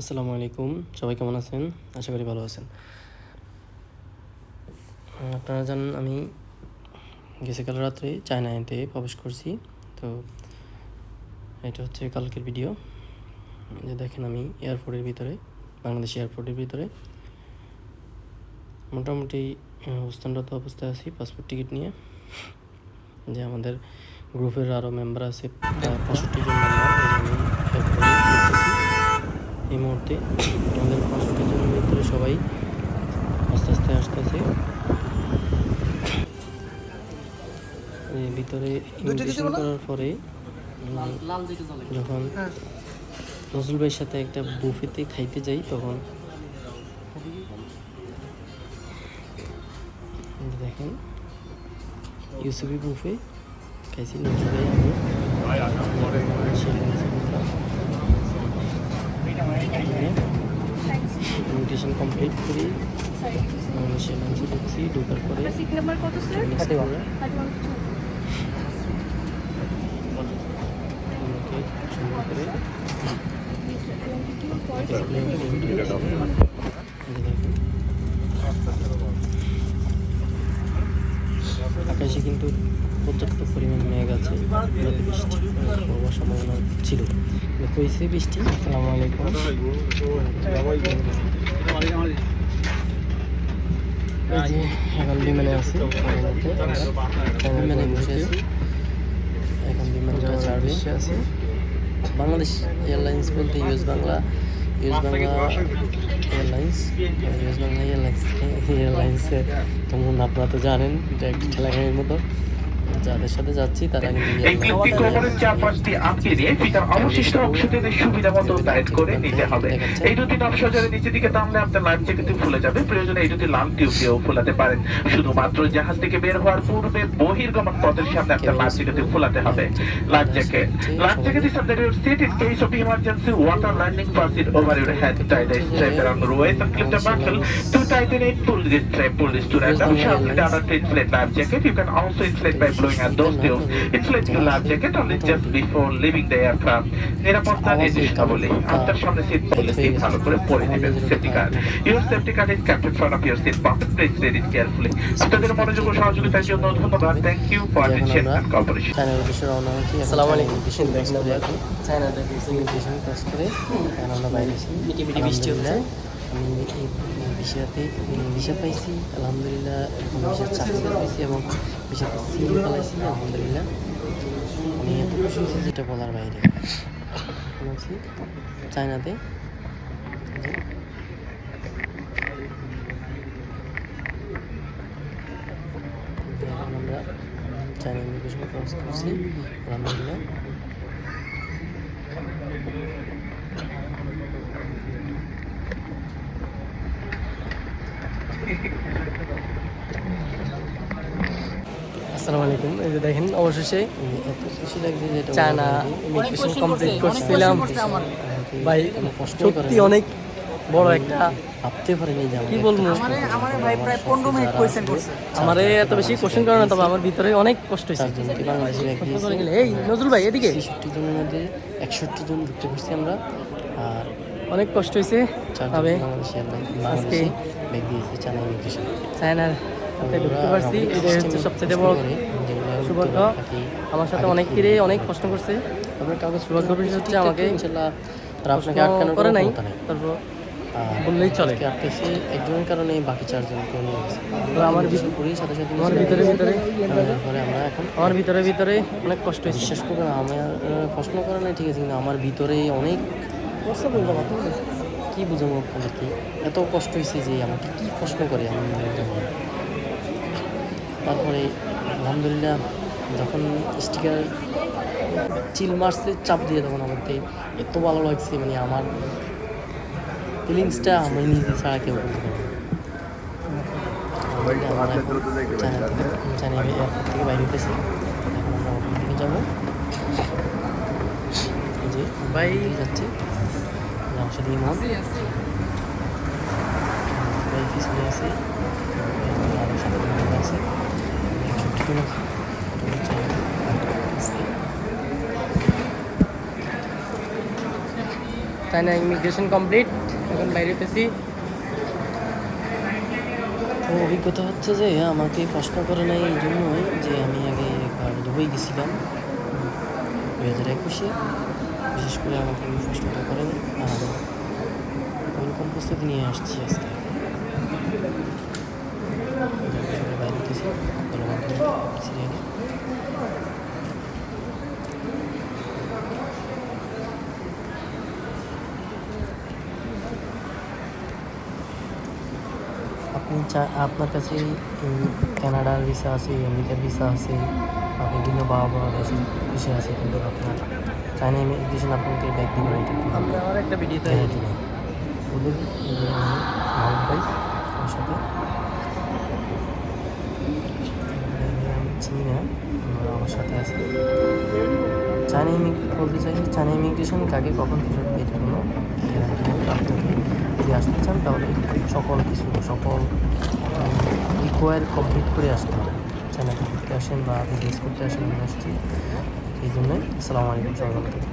আসসালামু আলাইকুম। সবাই কেমন আছেন? আশা করি ভালো আছেন। আপনারা জানেন আমি গেছে কাল রাত্রে চায়নাতে প্রবেশ করছি। তো এটা হচ্ছে কালকের ভিডিও। যে দেখেন আমি এয়ারপোর্টের ভিতরে, বাংলাদেশ এয়ারপোর্টের ভিতরে। মোটামুটি অবস্থানরত অবস্থায় আছি পাসপোর্ট টিকিট নিয়ে। যে আমাদের গ্রুপের আরও মেম্বার আছে পঁয়ষট্টি জন মেম্বার এই মুহূর্তে আমাদের জনের ভিতরে সবাই আস্তে আস্তে আসতেছে। এই ভিতরে ইমিগ্রেশন করার পরে যখন নজরুল ভাইয়ের সাথে একটা বুফেতে খাইতে যাই তখন দেখেন ইউসুফি বুফে খাইছি নজরুল ভাই আমি। ইনভিটেশন থ্রি সে লাঞ্চে ঢুকছি ঢোকার পরে সুন্দর করে। আকাশে কিন্তু পর্যাপ্ত পরিমাণ মেঘ আছে। বৃষ্টি হওয়ার সম্ভাবনা ছিল। হয়েছে বৃষ্টি। আসসালামু আলাইকুম। বাংলাদেশ এয়ারলাইন্স বলতে US Bangla. Airlines yes Bangla airlines এয়ারলাইন্সে তখন আপনারা তো জানেন এটা একটি ঠেলাগাড়ির মতো যাদের সাথে যাচ্ছি তারা কিন্তু এই ভিত্তি কোমরের চারপাশটি আঁকিয়ে দিয়ে পিতার অবশিষ্ট অংশ দিয়ে টাইট করে নিতে হবে। এই দুটি নকশা যারা দিকে টানলে আপনার লাইফ জ্যাকেট ফুলে যাবে। প্রয়োজনে এই দুটি লাল টিউবকেও ফুলাতে পারেন। শুধুমাত্র জাহাজ থেকে বের হওয়ার পূর্বে বহির্গমন পথের সামনে আপনার লাইফ জ্যাকেট ফুলাতে হবে। Life jacket. Life jacket is under seat in case of emergency water landing pass it over your head tight strap around the waist of clip the buckle to tighten it pull this strap pull this to right আপনি আপনার ট্রেন flat life jacket you can also inflate by at those tubes inflate your life jacket only just before leaving the aircraft নিরাপত্তা নির্দেশাবলী আপনার সামনে seat seat ভালো করে পরে নেবেন safety card your safety card is kept at front of your seat pocket please read it carefully আপনাদের মনোযোগ ও সহযোগিতার জন্য ধন্যবাদ থ্যাংক ইউ ফর অ্যাটেনশন রওনা হচ্ছি আসসালামু আলাইকুম। এখন চায়নাতে ইমিগ্রেশন ক্রস করে আমরা বাইরে মিটি মিটি বৃষ্টি হচ্ছে। আমি এই বিষয়াতে ভিসা পাইছি, আলহামদুলিল্লাহ ভিসার চাকরি পাইছি এবং ভিসাতে সিল পালাইছি, আলহামদুলিল্লাহ। আমি এত খুশি হয়েছি যেটা বলার বাইরে। এখন আছি চায়নাতে। এখন আমরা চায়না ইমিগ্রেশন ক্রস করছি, আলহামদুলিল্লাহ। আসসালামু আলাইকুম। এই যে দেখেন অবশেষে চায়না ইমিগ্রেশন কমপ্লিট করছিলাম। ভাই সত্যি অনেক বড় একটা ভাবতে পারিনি যে কি বলব? আমারে ভাই প্রায় 15 মিনিট কোয়েশ্চেন করছে। আমারে এত বেশি কোশ্চেন করে না তবে আমার ভিতরে অনেক কষ্ট হয়েছে। এই নজরুল ভাই এদিকে। জনের মধ্যে একষট্টি জন ঢুকতে পারছি আমরা। আর অনেক কষ্ট হয়েছে চারজন তবে ইমিগ্রেশন চায়নার ঢুকতে পারছি। এটাই হচ্ছে সবচেয়ে বড় সৌভাগ্য। আমার সাথে অনেকেরই অনেক কষ্ট করছে। সৌভাগ্য বিষয় হচ্ছে আমাকে আপনাকে আটকানোর করে নাই। নেই। তারপর বললেই চলে। আজকে আটকেছে একজনের কারণে বাকি চারজনকে নিয়ে আমার করি সাথে সাথে আমার ভিতরে ভিতরে। আমরা এখন আমার ভিতরে ভিতরে অনেক কষ্ট হয়েছে। বিশ্বাস করবেন আমার প্রশ্ন করে না ঠিক আছে কিন্তু আমার ভিতরে অনেক কি বুঝাবো আপনাদেরকে এত কষ্ট হয়েছে যে আমাকে কি প্রশ্ন করে আমি জানি তারপরে আলহামদুলিল্লাহ যখন স্টিকার চিল মারছে চাপ দিয়ে তখন আমাকে এত ভালো লাগছে মানে আমার ফিলিংসটা আমি নিজে ছাড়া কেউ বলতে না। চায়না এয়ারপোর্ট থেকে বাইরে উঠেছি। এখন আমরা হোটেল থেকে যাব যে ভাই যাচ্ছি। ইমন ভাই পিছনে আছে আছে জন আছে চায়না ইমিগ্রেশন কমপ্লিট এখন বাইরে হতেছি তো অভিজ্ঞতা হচ্ছে যে আমাকে প্রশ্ন করে নাই এই জন্যই যে আমি আগে একবার দুবাই গেছিলাম দু হাজার একুশে বিশেষ করে আমাকে প্রশ্নটা করেনি আর প্রস্তুতি নিয়ে আসছি আজকে বাইরে হতেছি গণমাধ্যমে সিরিয়ালে আপনি চা আপনার কাছে উম, কানাডার ভিসা আছে আমেরিকার ভিসা আছে বা বিভিন্ন বাবা বাবা দেশের ভিসা আছে কিন্তু আপনার চায়না ইমিগ্রেশন আপনাকে ব্যাক দিবে না এটা একটু ভাববেন। আমার একটা ভিডিওতে ভাই আমার সাথে আমি চিনি সাথে আছে চায়না ইমিগ্রেশন বলতে চাই চায়না ইমিগ্রেশন কাকে কখন এটা কোনো আপনাকে যদি আসতে চান তাহলে সকল কিছু সকল রিকোয়ার কমপ্লিট করে আসতে হবে চায়না করতে আসেন বা বিজনেস করতে আসেন ইউনিভার্সিটি এই জন্যই আসসালামু আলাইকুম থাকবেন।